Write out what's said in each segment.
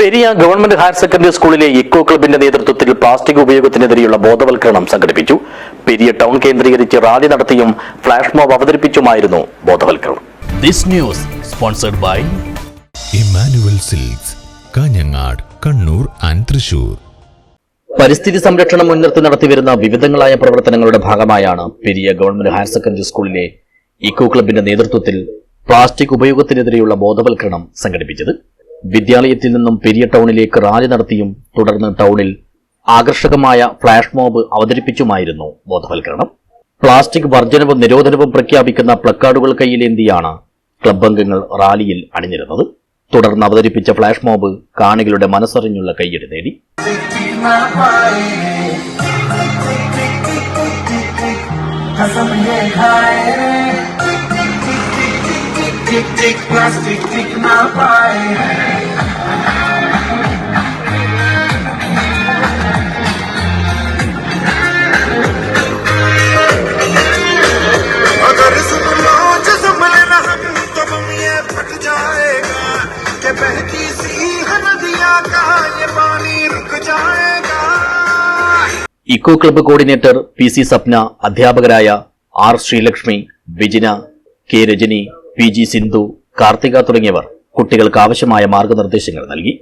Periya government higher secondary സ്കൂളിലെ eco ക്ലബിന്റെ നേതൃത്വത്തിൽ പ്ലാസ്റ്റിക് ഉപയോഗത്തിനെതിരെയുള്ള ബോധവൽക്കരണം സംഘടിപ്പിച്ചു. പെരിയ ടൗൺ കേന്ദ്രീകരിച്ച് റാലി നടത്തിയും ഫ്ലാഷ് മോബ് അവതരിപ്പിച്ചുമായിരുന്നു ബോധവൽക്കരണം. This news sponsored by Emmanuel silks Kanhangad Kannur and Thrissur. പരിസ്ഥിതി സംരക്ഷണം മുൻനിർത്തി നടത്തിവരുന്ന വിവിധങ്ങളായ പ്രവർത്തനങ്ങളുടെ ഭാഗമായാണ് പെരിയ ഗവൺമെന്റ് ഹയർ സെക്കൻഡറി സ്കൂളിലെ ഇക്കോ ക്ലബിന്റെ നേതൃത്വത്തിൽ പ്ലാസ്റ്റിക് ഉപയോഗത്തിനെതിരെയുള്ള ബോധവൽക്കരണം സംഘടിപ്പിച്ചത്. വിദ്യാലയത്തിൽ നിന്നും പെരിയ ടൗണിലേക്ക് റാലി നടത്തിയും തുടർന്ന് ടൗണിൽ ആകർഷകമായ ഫ്ലാഷ് മോബ് അവതരിപ്പിച്ചുമായിരുന്നു ബോധവൽക്കരണം പ്ലാസ്റ്റിക് വർജനവും നിരോധനവും പ്രഖ്യാപിക്കുന്ന പ്ലക്കാർഡുകൾ കയ്യിലേന്തിയാണ് ക്ലബ് അംഗങ്ങൾ റാലിയിൽ അണിഞ്ഞിരുന്നത് തുടർന്ന് അവതരിപ്പിച്ച ഫ്ലാഷ് മോബ് കാണികളുടെ മനസ്സറിഞ്ഞുള്ള കയ്യടി നേടി eco club coordinator P C Sapna അധ്യാപകരായ R Sreelakshmi Vijina K Rajani P G Sindhu Karthika തുടങ്ങിയവർ കുട്ടികൾക്ക് ആവശ്യമായ മാർഗനിർദ്ദേശങ്ങൾ നൽകി.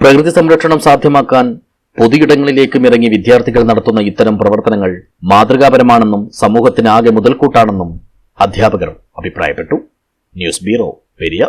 പ്രകൃതി സംരക്ഷണം സാധ്യമാക്കാൻ പൊതുയിടങ്ങളിലേക്കും ഇറങ്ങി വിദ്യാർത്ഥികൾ നടത്തുന്ന ഇത്തരം പ്രവർത്തനങ്ങൾ മാതൃകാപരമാണെന്നും സമൂഹത്തിനാകെ മുതൽക്കൂട്ടാണെന്നും അധ്യാപകർ അഭിപ്രായപ്പെട്ടു. News bureau Periya.